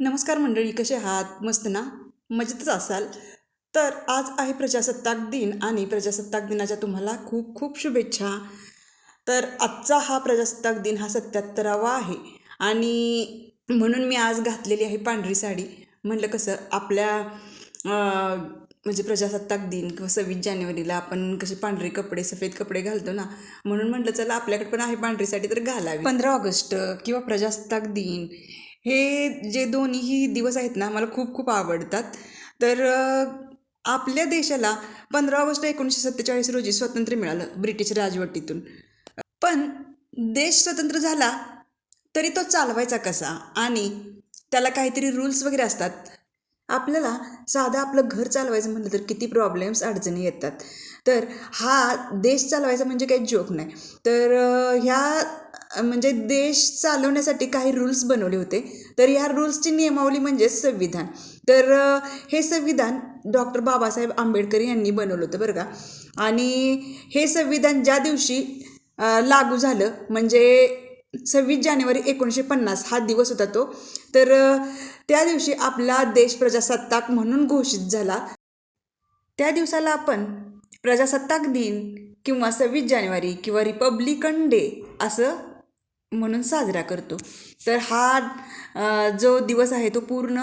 नमस्कार मंडळी कसे आहात? मस्त ना? मजेतच असाल? तर आज आहे प्रजासत्ताक दिन आणि प्रजासत्ताक दिनाच्या तुम्हाला खूप खूप शुभेच्छा. तर आजचा हा प्रजासत्ताक दिन हा सत्याहत्तरावा आहे आणि म्हणून मी आज घातलेली आहे पांढरी साडी. म्हणलं कसं आपल्या म्हणजे प्रजासत्ताक दिन किंवा सव्वीस जानेवारीला आपण कसे पांढरे कपडे सफेद कपडे घालतो ना? म्हणून म्हटलं चला आपल्याकडे पण आहे पांढरी साडी तर घालावी. पंधरा ऑगस्ट किंवा प्रजासत्ताक दिन. हे जे दोन्हीही दिवस आहेत ना मला खूप खूप आवडतात. तर आपल्या देशाला पंधरा ऑगस्ट एकोणीसशे सत्तेचाळीस रोजी स्वातंत्र्य मिळालं ब्रिटिश राजवटीतून. पण देश स्वतंत्र झाला तरी तो चालवायचा कसा? आणि त्याला काहीतरी रूल्स वगैरे असतात. आपल्याला साधं आपलं घर चालवायचं म्हटलं तर किती प्रॉब्लेम्स अडचणी येतात. तर हा देश चालवायचा म्हणजे काही जोक नाही. तर ह्या म्हणजे देश चालवण्यासाठी काही रूल्स बनवले होते. तर ह्या रूल्सची नियमावली म्हणजे संविधान. तर हे संविधान डॉक्टर बाबासाहेब आंबेडकर यांनी बनवलं होतं बरं का. आणि हे संविधान ज्या दिवशी लागू झालं म्हणजे सव्वीस जानेवारी एकोणीसशे पन्नास हा दिवस होता तो. तर त्या दिवशी आपला देश प्रजासत्ताक म्हणून घोषित झाला. त्या दिवसाला आपण प्रजासत्ताक दिन किंवा सव्वीस जानेवारी किंवा रिपब्लिकन डे असं म्हणून साजरा करतो. तर हा जो दिवस आहे तो पूर्ण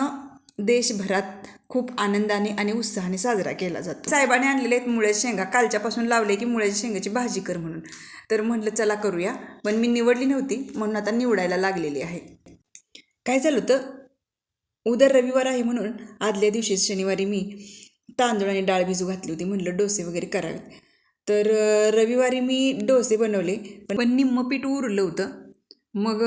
देशभरात खूप आनंदाने आणि उत्साहाने साजरा केला जातो. साहेबाने आणलेले आहेत मुळ्याच्या शेंगा. कालच्यापासून लावले की मुळ्याच्या शेंगाची भाजी कर म्हणून. तर म्हटलं चला करूया. पण मी निवडली नव्हती म्हणून आता निवडायला लागलेली आहे. काय झालं होतं? उद्या रविवार आहे म्हणून आदल्या दिवशी शनिवारी मी तांदूळ आणि डाळ भिजू घातली होती. म्हटलं डोसे वगैरे करावेत. तर रविवारी मी डोसे बनवले पण पण निम्म पीठ उरलं होतं. मग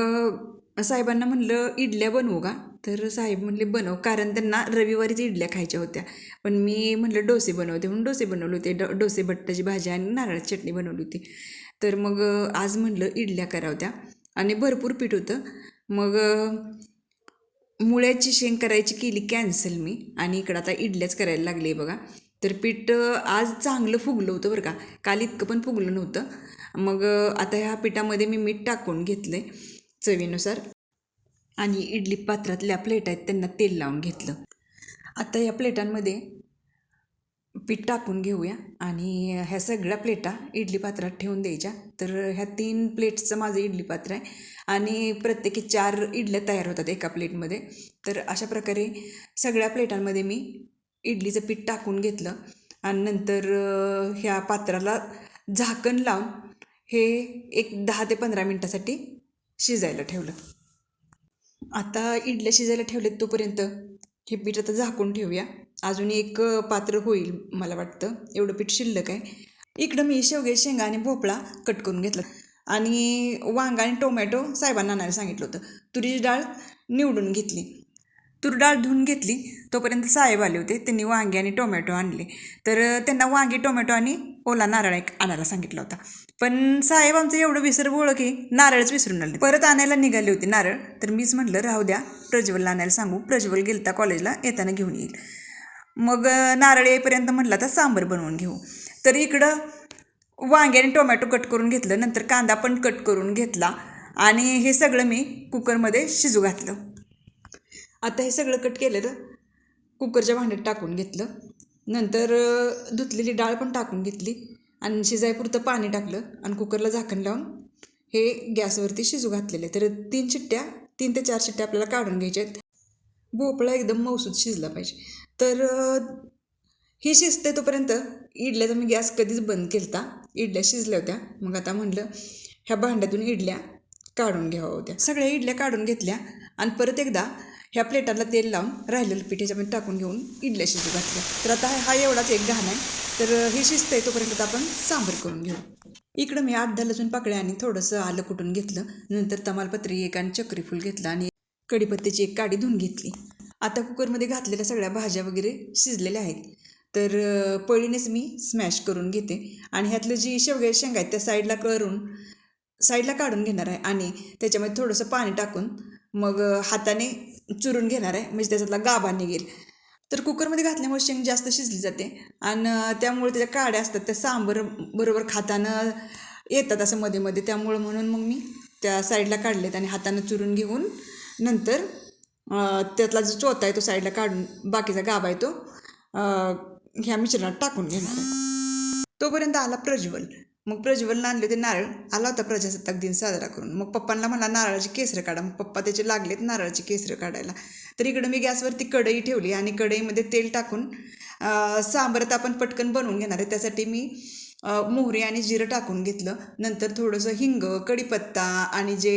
साहेबांना म्हणलं इडल्या बनवू का? तर साहेब म्हणले बनव. कारण त्यांना रविवारीच इडल्या खायच्या होत्या. पण मी म्हटलं डोसे बनवते. म्हणून डोसे बनवले होते. डो डोसे भट्टाची भाजी आणि नारळाची चटणी बनवली होती. तर मग आज म्हणलं इडल्या करावत्या. आणि भरपूर पीठ होतं. मग मुळ्याची शेंग करायची केली कॅन्सल मी. आणि इकडं आता इडल्याच करायला लागले बघा. तर पीठ आज चांगलं फुगलं होतं बरं का. काल इतकं पण फुगलं नव्हतं. मग आता ह्या पिठामध्ये मी मीठ टाकून घेतलं आहे चवीनुसार. आणि इडली पात्रातल्या प्लेट आहेत त्यांना तेल लावून घेतलं. आता या प्लेटांमध्ये पीठ टाकून घेऊया. आणि ह्या सगळ्या प्लेटा इडली पात्रात ठेवून द्यायच्या. तर ह्या तीन प्लेट्सचं माझं इडली पात्र आहे. आणि प्रत्येकी चार इडल्या तयार होतात एका प्लेटमध्ये. तर अशा प्रकारे सगळ्या प्लेटांमध्ये मी इडलीचं पीठ टाकून घेतलं आणि नंतर ह्या पात्राला झाकण लावून हे एक दहा ते पंधरा मिनटासाठी शिजायला ठेवलं. आता इडल्या शिजायला ठेवलेत तोपर्यंत हे पीठ आता झाकून ठेवूया. अजून एक पात्र होईल मला वाटतं. एवढं पीठ शिल्लक आहे. इकडं मी शेवगे शेंगा आणि भोपळा कट करून घेतला. आणि वांगा आणि टोमॅटो साहेबांना आणायला सांगितलं होतं. तुरीची डाळ निवडून घेतली. तूर डाळ धुवून घेतली तोपर्यंत साहेब आले होते. त्यांनी वांगे आणि टोमॅटो आणले. तर त्यांना वांगे टोमॅटो आणि ओला नारळ एक आणायला सांगितला होता. पण साहेब आमचं एवढं विसरबोळ की नारळच विसरून आले. परत आणायला निघाले होते नारळ. तर मीच म्हटलं राहू द्या प्रज्वलला आणायला सांगू. प्रज्वल गेलता कॉलेजला येताना घेऊन येईल. मग नारळ येईपर्यंत म्हटलं तर सांबर बनवून घेऊ. तर इकडं वांगे आणि टोमॅटो कट करून घेतलं. नंतर कांदा पण कट करून घेतला. आणि हे सगळं मी कुकरमध्ये शिजू घातलं. आता हे सगळं कट केलं कुकरच्या भांड्यात टाकून घेतलं. नंतर धुतलेली डाळ पण टाकून घेतली आणि शिजायपुरतं पाणी टाकलं आणि कुकरला झाकण लावून हे गॅसवरती शिजू घातलेले. तर तीन चिट्ट्या तीन ते चार शिट्ट्या आपल्याला काढून घ्यायच्या आहेत. भोपळा एकदम मौसूद शिजला पाहिजे. तर हे शिजते तोपर्यंत इडल्याचा मी गॅस कधीच बंद केलता. इडल्या शिजल्या होत्या. मग आता म्हटलं ह्या भांड्यातून इडल्या काढून घ्याव्या होत्या. सगळ्या इडल्या काढून घेतल्या आणि परत एकदा ह्या प्लेटाला तेल लावून राहिलेलं पीठ ह्याच्यामध्ये टाकून घेऊन इडल्या शिजू घातल्या. तर आता हा एवढाच एक घाण आहे. तर हे आहे तोपर्यंत आपण सांबर करून घेऊ. इकडं मी आठ दहा लसूण पाकळ्या आणि थोडंसं आलं कुटून घेतलं. नंतर तमालपत्री एक आणि चक्रीफूल घेतलं आणि कढीपत्त्याची एक काडी धुवून घेतली. आता कुकरमध्ये घातलेल्या सगळ्या भाज्या वगैरे शिजलेल्या आहेत. तर पळीनेच मी स्मॅश करून घेते. आणि ह्यातलं जी शेवग्या शेंगा आहेत त्या साईडला करून साईडला काढून घेणार आहे. आणि त्याच्यामध्ये थोडंसं पाणी टाकून मग हाताने चुरून घेणार आहे म्हणजे त्याच्यातला गाभा निघेल. तर कुकरमध्ये घातल्यामुळे शेंग जास्त शिजली जाते आणि त्यामुळे त्याच्या काड्या असतात त्या सांबर बरोबर खाताना येतात असं मध्ये मध्ये. त्यामुळं म्हणून मग मी त्या साईडला काढलेत आणि हातानं चुरून घेऊन नंतर त्यातला जो चोथा आहे तो साईडला काढून बाकीचा गाभा आहे तो ह्या मिश्रणात टाकून घेणार आहे. तोपर्यंत आला प्रज्वल. मग प्रज्वलला आणले ते नारळ. आला होता प्रजासत्ताक दिन साजरा करून. मग पप्पांना म्हणला नारळाची केसरं काढा. मग पप्पा त्याचे लागलेत नारळाची केसरं काढायला. तर इकडं मी गॅसवरती कढई ठेवली आणि कढईमध्ये तेल टाकून अं, आपण पटकन बनवून घेणार आहे. त्यासाठी मी मोहरी आणि जिरं टाकून घेतलं. नंतर थोडंसं हिंग कढीपत्ता आणि जे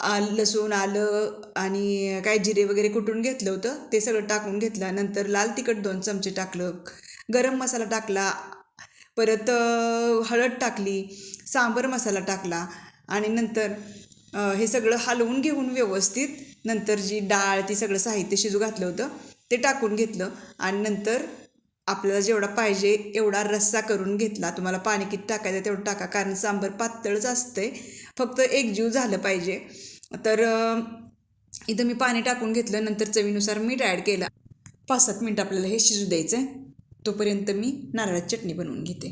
आ, लसूण आलं आणि काय जिरे वगैरे कुटून घेतलं होतं ते सगळं टाकून घेतलं. नंतर लाल तिखट दोन चमचे टाकलं. गरम मसाला टाकला. परत हळद टाकली सांबर मसाला टाकला आणि नंतर हे सगळं हलवून घेऊन व्यवस्थित नंतर जी डाळ ती सगळं साहित्य शिजू घातलं होतं ते टाकून घेतलं आणि नंतर आपल्याला जेवढा पाहिजे एवढा रस्सा करून घेतला. तुम्हाला पाणी किती टाकायचं तेवढं टाका कारण सांबर पातळच असते फक्त एकजीव झालं पाहिजे. तर इथं मी पाणी टाकून घेतलं नंतर चवीनुसार मीठ ॲड केलं. पाच सात मिनटं आपल्याला हे शिजू द्यायचं आहे तोपर्यंत मी नारळाची चटणी बनवून घेते.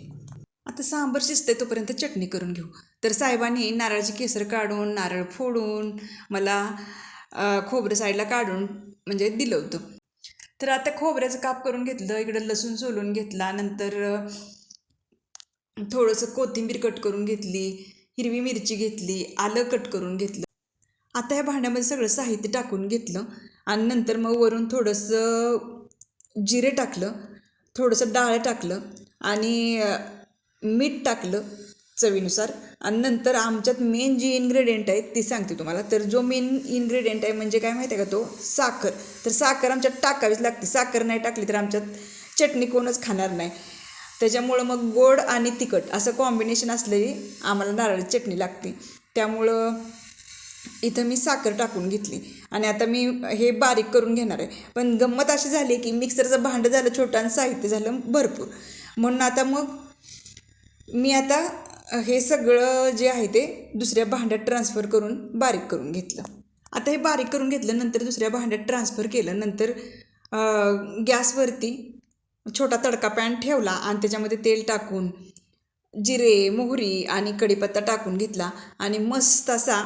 आता सांबर शिजते तोपर्यंत चटणी करून घेऊ. तर साहेबांनी नारळाची केसर काढून नारळ फोडून मला खोबरं साईडला काढून म्हणजे दिलं होतं. तर आता खोबऱ्याचं काप करून घेतलं इकडं लसूण सोलून घेतला नंतर थोडंसं कोथिंबीर कट करून घेतली हिरवी मिरची घेतली आलं कट करून घेतलं. आता या भांड्यामध्ये सगळं साहित्य टाकून घेतलं आणि नंतर मग वरून थोडंसं जिरे टाकलं. थोडंसं डाळ टाकलं आणि मीठ टाकलं चवीनुसार आणि नंतर आमच्यात मेन जी इन्ग्रेडियंट आहे ती सांगते तुम्हाला. तर जो मेन इन्ग्रेडियंट आहे म्हणजे काय माहिती आहे का तो? साखर. तर साखर आमच्यात टाकावीच लागते. साखर नाही टाकली तर आमच्यात चटणी कोणच खाणार नाही. त्याच्यामुळं मग गोड आणि तिखट असं कॉम्बिनेशन असलेली आम्हाला नारळाची चटणी लागते. त्यामुळं इथं मी साखर टाकून घेतली. आणि आता मी हे बारीक करून घेणार आहे. पण गंमत अशी झाली की मिक्सरचं भांडं झालं छोटं आणि साहित्य झालं भरपूर. म्हणून आता मग मी आता हे सगळं जे आहे ते दुसऱ्या भांड्यात ट्रान्सफर करून बारीक करून घेतलं. आता हे बारीक करून घेतलं नंतर दुसऱ्या भांड्यात ट्रान्सफर केलं. नंतर गॅसवरती छोटा तडका पॅन ठेवला आणि त्याच्यामध्ये तेल टाकून जिरे मोहरी आणि कढीपत्ता टाकून घेतला. आणि मस्त असा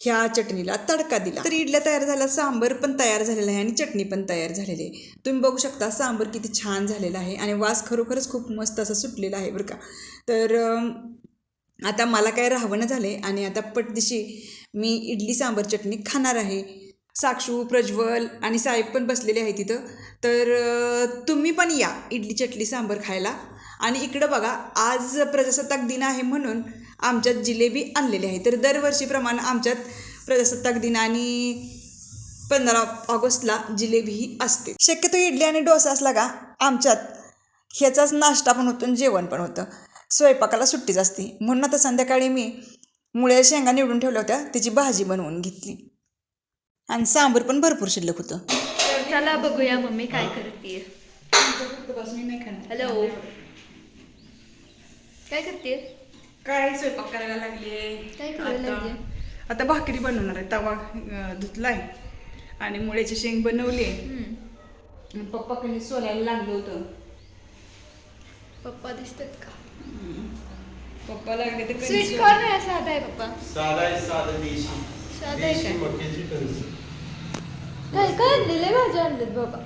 ह्या चटणीला तडका दिला. तर इडल्या तयार झाला सांबर पण तयार झालेला आहे आणि चटणी पण तयार झालेली आहे. तुम्ही बघू शकता सांबर किती छान झालेला आहे आणि वास खरोखरच खूप मस्त असा सुटलेला आहे बरं का. तर आता मला काय राहवणं झाले आणि आता पटदिशी मी इडली सांबर चटणी खाणार आहे. साक्षू प्रज्वल आणि साहेब पण बसलेले आहे तिथं तर तुम्ही पण या इडली चटणी सांबर खायला. आणि इकडं बघा आज प्रजासत्ताक दिन आहे म्हणून आमच्यात जिलेबी आणलेली आहे. तर दरवर्षीप्रमाणे आमच्यात प्रजासत्ताक दिन आणि पंधरा ऑगस्टला जिलेबी ही असते. शक्यतो इडली आणि डोसा असला का आमच्यात ह्याचाच नाश्ता पण होतो आणि जेवण पण होतं. स्वयंपाकाला सुट्टीच असते. म्हणून आता संध्याकाळी मी मुळे शेंगा निवडून ठेवल्या होत्या. त्याची भाजी बनवून घेतली. आणि सांबर पण भरपूर शिल्लक होतं. चला बघूया मम्मी काय करते हॅलो काय करते काय स्वयंपाक करायला लागले काय करायला आता-? आता भाकरी बनवणार आहे तवा अं, धुतलाय. आणि मुळ्याची शेंग बनवली पप्पा कधी सोलायला लागलं होतं. पप्पा दिसतात का? पप्पा लागले ते कणिक स्वीट कॉर्न आहे साधा आहे पप्पा. साधा आहे साधा देशी. साधा आहे. देशी? मक्याची कणस. काय काय आणलेले भाज्या आणलेत बाबा?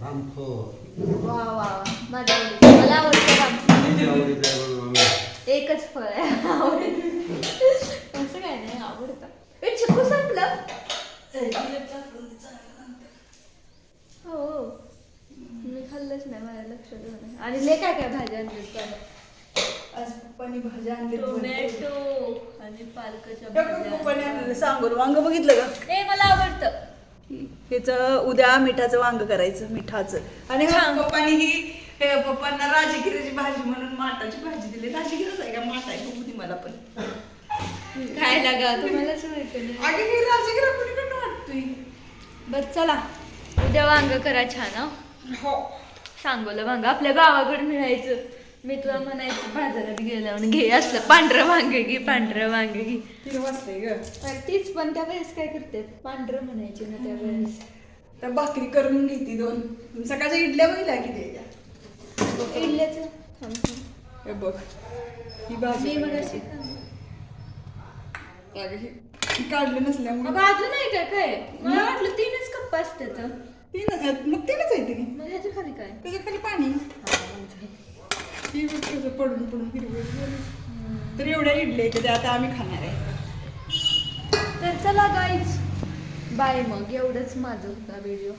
रामफळ. वा वा वा. माझ्या आवडीचं. मला आवडतं रामफळ. आवडीचं. एकच फळ आहे. आवडतं असं काय नाही आवडतं. ए चिकू संपलं. हो मी खाल्लंच नाही माझ्या लक्षात नाही आणि ले काय काय भाज्या आणलीत बाबा आज पप्पानी भाज्या आणली टोमॅटो आणि पालकाच्या भाज्या सांगोल वांग बघितलं का? ए मला आवडतं. ह्याचं उद्या मिठाचं वांग करायचं मिठाचं. आणि हा. पप्पानी ही हे पप्पांना राजगिराची भाजी म्हणून माटाची भाजी दिली. राजगिराच आहे का? माठ आहे बघू दे मला पण. काय लागा तुम्हालाच माहिती नाही अगे ही राजगिरा कुणीकडनं वाटतोय बर चला. उद्या वांग करा छान हं. हो. सांगोला वांग. आपल्या गावाकडे मिळायचं. मी तुला म्हणायचं बाजारात गेल्यावर घे असलं पांढरं वांग घे पांढरं वांग घे. ग. तीच पण त्यावेळेस काय करते पांढरं म्हणायचे ना त्यावेळेस तर भाकरी करून घेते दोन. सकाळच्या इडल्या बघितल्या किती त्या? इडल्याचं थांब. हे बघ. ही भाजी. मी मग अशी अगं ही काढलं नसल्यामुळे. मग अजून आहे काय काय? मला वाटलं तीनच कप्पा असतात तीनच आहेत. मग तीनच आहे ते मग ह्याच्या खाली काय? त्याच्याखाली पाणी. ही बघ कसं पडून पडून झालं. तर एवढ्या इडल्या आहेत, त्या आता आम्ही खाणार आहे. तर चला गाईच बाय मग. एवढंच माझं होता व्हिडिओ